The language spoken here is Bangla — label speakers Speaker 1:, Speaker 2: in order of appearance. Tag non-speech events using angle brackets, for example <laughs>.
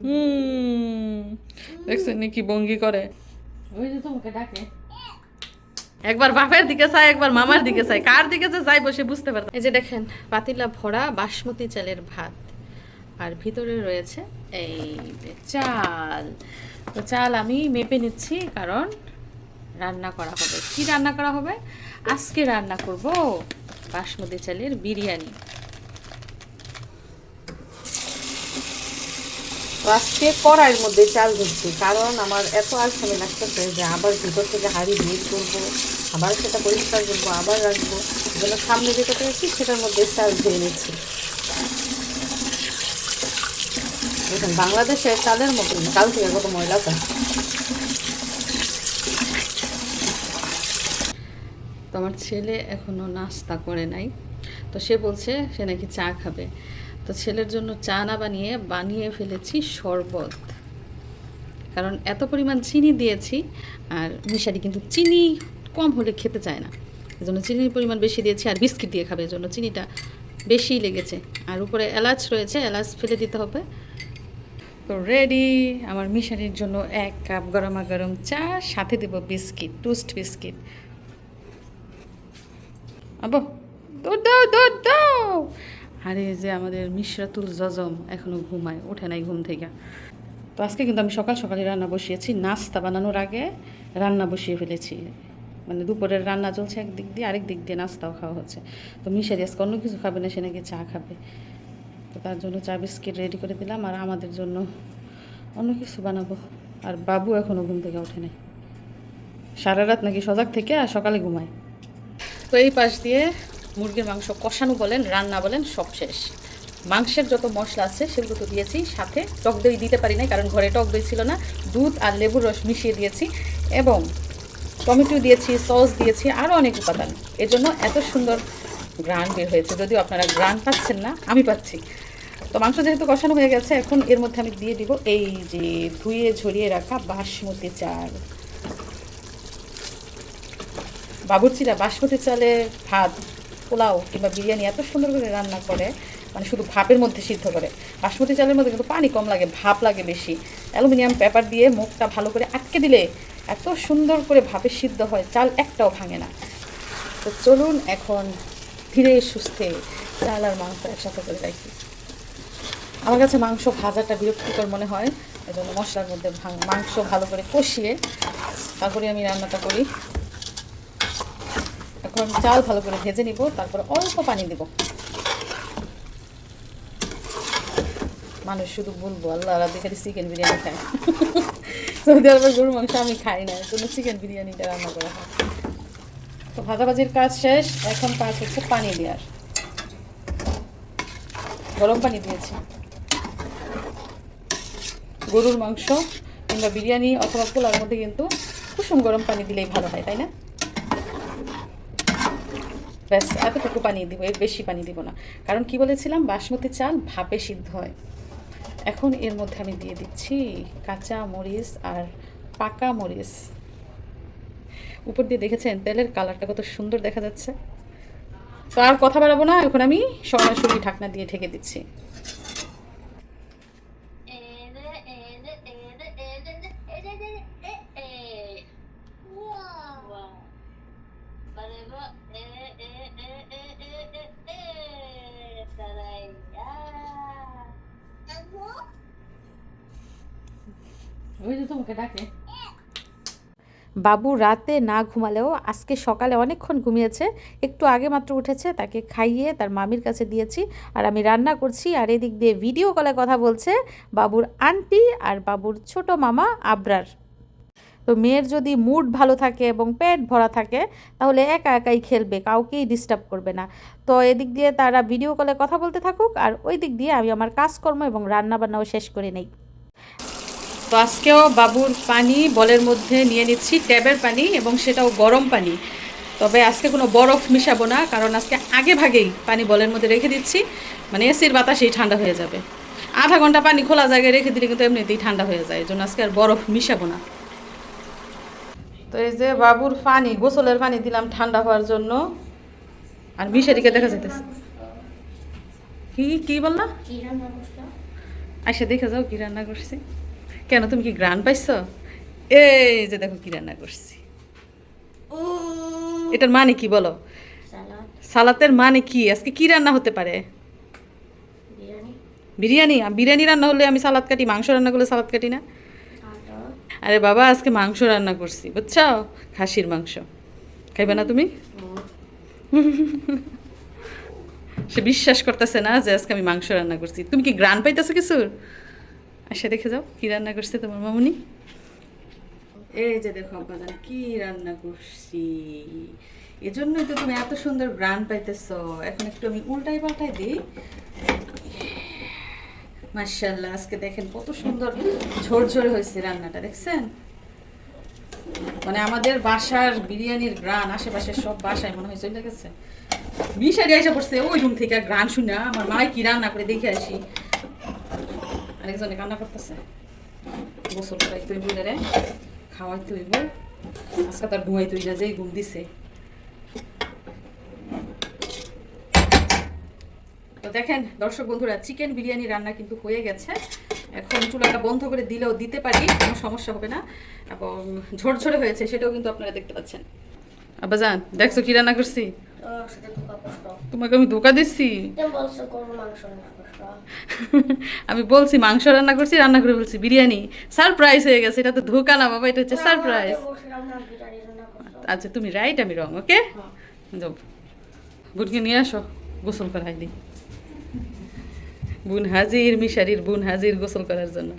Speaker 1: হুম। দেখছেন কি ভঙ্গি করে।
Speaker 2: ওই যে তোমাকে ডাকে।
Speaker 1: একবার বাপের দিকে চাই একবার মামার দিকে চাই কার দিকে যে যাই বসে বুঝতে পারতাম
Speaker 2: এই যে দেখেন পাতিলা ভরা বাসমতি চালের ভাত। আর ভিতরে রয়েছে এই চাল। তো চাল আমি মেপে নিচ্ছি কারণ রান্না করা হবে। কি রান্না করা হবে? আজকে রান্না করব বাসমতি চালের বিরিয়ানি। আজকে কড়াইয়ের মধ্যে চাল ধরছি কারণ আমার এত আলসামি লাগতেছে যে আবার ভিতর থেকে হাড়ি বের করব, আবার সেটা পরিষ্কার করব, আবার রাখব, যেন সামনে যেটাতে রাখছি সেটার মধ্যে চাল ধুয়ে নিচ্ছি। দেখুন, বাংলাদেশের চালের মতো কাল থেকে কত ময়লা তো আমার ছেলে এখনও নাস্তা করে নাই, তো সে বলছে সে নাকি চা খাবে। তো ছেলের জন্য চা না বানিয়ে বানিয়ে ফেলেছি শরবত। কারণ এত পরিমাণ চিনি দিয়েছি, আর মিশারি কিন্তু চিনি কম হলে খেতে চায় না। এজন্য চিনির পরিমাণ বেশি দিয়েছি, আর বিস্কিট দিয়ে খাবে, এজন্য চিনিটা বেশি লেগেছে। আর উপরে এলাচ রয়েছে, এলাচ ফেলে দিতে হবে। তো রেডি আমার মিশারির জন্য এক কাপ গরমা গরম চা, সাথে দেবো বিস্কিট টোস্ট বিস্কিট। আবো দৌড় দাও দৌড় দাও। আর যে আমাদের মিশরাতুল জজম এখনও ঘুমায়, ওঠে নাই ঘুম থেকে। তো আজকে কিন্তু আমি সকাল সকালে রান্না বসিয়েছি। নাস্তা বানানোর আগে রান্না বসিয়ে ফেলেছি। মানে দুপুরের রান্না চলছে একদিক দিয়ে, আরেক দিক দিয়ে নাস্তাও খাওয়া হচ্ছে। তো মিশারি আজকে অন্য কিছু খাবে না, সে নাকি চা খাবে। তো তার জন্য চা বিস্কিট রেডি করে দিলাম আর আমাদের জন্য অন্য কিছু বানাবো। আর বাবু এখনও ঘুম থেকে ওঠে নাই। সারা রাত নাকি সজাগ থেকে আর সকালে ঘুমায়। তো এই পাশ দিয়ে মুরগির মাংস কষানো বলেন, রান্না বলেন, সব শেষ। মাংসের যত মশলা আছে, সেগুলো তো দিয়েছি, সাথে টক দই দিতে পারি নাই, কারণ ঘরে টক দই ছিল না। দুধ আর লেবুর রস মিশিয়ে দিয়েছি, এবং টমেটো দিয়েছি, সস দিয়েছি আরও অনেক উপাদান। এজন্য এত সুন্দর গ্রান বের হয়েছে। যদিও আপনারা গ্রান পাচ্ছেন না, আমি পাচ্ছি। তো মাংস যেহেতু কষানো হয়ে গেছে, এখন এর মধ্যে আমি দিয়ে দিব এই যে ধুয়ে ঝরিয়ে রাখা বাসমতি চাল। বাবুর্চিরা বাসমতি চালে ভাত পোলাও কিংবা বিরিয়ানি এত সুন্দর করে রান্না করে মানে শুধু ভাপের মধ্যে সিদ্ধ করে, বাসমতি চালের মধ্যে কিন্তু পানি কম লাগে, ভাপ লাগে বেশি। অ্যালুমিনিয়াম পেপার দিয়ে মুখটা ভালো করে আটকে দিলে এত সুন্দর করে ভাপে সিদ্ধ হয়, চাল একটাও ভাঙে না। তো চলুন এখন ধীরে সুস্থে চাল আর মাংস একসাথে করে রাখি আমার কাছে মাংস ভাজাটা বিরক্তিকর মনে হয়, এজন্য মশলার মধ্যে মাংস ভালো করে কষিয়ে তারপরে আমি রান্নাটা করি। এখন চাল ভালো করে ভেজে নিব, তারপর অল্প পানি দেব। মানুষ শুধু বলব, আল্লাহ খালি চিকেন বিরিয়ানি খায়। সৌদি আরবের গরুর মাংস আমি খাই না জন্য চিকেন বিরিয়ানিটা রান্না করা হয় তো ভাজাভাজির কাজ শেষ, এখন কাজ হচ্ছে পানি দেওয়ার। গরম পানি দিয়েছি। গরুর মাংস কিংবা বিরিয়ানি অথবা পোলার মধ্যে কিন্তু কুসুম গরম পানি দিলেই ভালো হয়, তাই না? ব্যাস এতটুকু পানি দিব, এর বেশি পানি দিব না। কারণ কি বলেছিলাম? বাসমতি চাল ভাপে সিদ্ধ হয়। এখন এর মধ্যে আমি দিয়ে দিচ্ছি কাঁচা মরিচ আর পাকা মরিচ। উপর দিয়ে দেখেছেন, তেলের কালারটা কত সুন্দর দেখা যাচ্ছে। তো আর কথা বাড়াবো না, এখন আমি সরাসরি ঢাকনা দিয়ে ঢেকে দিচ্ছি। ওই যে তোমাকে ডাকে। বাবু রাতে না ঘুমালেও আজকে সকালে অনেকক্ষণ ঘুমিয়েছে, একটু আগে মাত্র উঠেছে, তাকে খাইয়ে তার মামির কাছে দিয়েছি আর আমি রান্না করছি আর এদিক দিয়ে ভিডিও কলে কথা বলছে বাবুর আন্টি আর বাবুর ছোট মামা আবরার। তো মেয়ের যদি মুড ভালো থাকে এবং পেট ভরা থাকে, তাহলে একা একাই খেলবে, কাউকেই ডিস্টার্ব করবে না। তো এদিক দিয়ে তারা ভিডিও কলে কথা বলতে থাকুক আর ওই দিক দিয়ে আমি আমার কাজকর্ম এবং রান্না বান্নাও শেষ করে নেই। তো আজকেও বাবুর পানি বলের মধ্যে নিয়ে নিচ্ছি ট্যাবের পানি এবং সেটাও গরম পানি। তবে আজকে কোনো বরফ মিশাবো না কারণ আজকে আগে ভাগেই পানি বলের মধ্যে রেখে দিচ্ছি। মানে এসির বাতাসেই ঠান্ডা হয়ে যাবে। আধা ঘণ্টা পানি খোলা জায়গায় রেখে দিলে কিন্তু এমনিতেই ঠান্ডা হয়ে যায় এই জন্য আজকে আর বরফ মিশাবো না। তো এই যে বাবুর পানি গোসলের পানি দিলাম ঠান্ডা হওয়ার জন্য। আর মিশারিকে দেখা যেতেছে কি কি বললা? আইসা দেখে যাও কি রান্না করছি। কেন তুমি কি গ্রান পাইছো? এই যে দেখো কি রান্না করছি। এটার মানে কি বলো? সালাতের মানে কি? আজকে কি রান্না হতে পারে?
Speaker 3: বিরিয়ানি।
Speaker 2: বিরিয়ানি? রান্না হলে আমি সালাদ কাটি মাংস রান্না করলে সালাদ কাটি না? আরে বাবা আজকে মাংস রান্না করছি বুঝছ? খাসির মাংস। খাইবে না তুমি? সে বিশ্বাস করতেছে না যে আজকে আমি মাংস রান্না করছি। তুমি কি গ্রান পাইতেছো কিছুর? আসে, দেখে যাও কি রান্না করছে তোমার মামুনি। এই যে দেখো আব্বাজান কি রান্না করছি। এজন্যই তো তুমি এত সুন্দর গ্রান পাইতেছো। এখন একটু আমি উল্টাই পাল্টাই দিই। মার্শাল্লাহ আজকে দেখেন কত সুন্দর ঝরঝরে হয়েছে রান্নাটা, দেখছেন? মানে আমাদের বাসার বিরিয়ানির গ্রান, আশেপাশের সব বাসায় মনে হয় চলে গেছে। মিশারি এসে পড়ছে, ওই রুম থেকে গ্রান শুনে আমার মাই কি রান্না করে দেখে আসি। আরেকজনে কান্না করতেছে। গোসল করাই তুই রে খাওয়াই তুই বল আজকে তার ঘুমাই যা যেই ঘুম দিছে। তো দেখেন দর্শক বন্ধুরা চিকেন বিরিয়ানি রান্না কিন্তু হয়ে গেছে। এখন চুলাটা বন্ধ করে দিলেও দিতে পারি কোনো সমস্যা হবে না। এবং ঝরঝরে হয়েছে সেটাও কিন্তু আপনারা দেখতে পাচ্ছেন। আব্বাজান দেখছ কি রান্না করছ? তোমাকে আমি ধোকা দিচ্ছি <laughs> আমি বলছি মাংস রান্না করছি রান্না করে বলছি বিরিয়ানি। সারপ্রাইজ হয়ে গেছে এটা তো ধোকা না বাবা এটা হচ্ছে সারপ্রাইজ আচ্ছা তুমি রাইট আমি রং ওকে যাও। বোনকে নিয়ে আসো গোসল করাই দিই। বুন হাজির মিশারির বুন হাজির গোসল করার জন্য।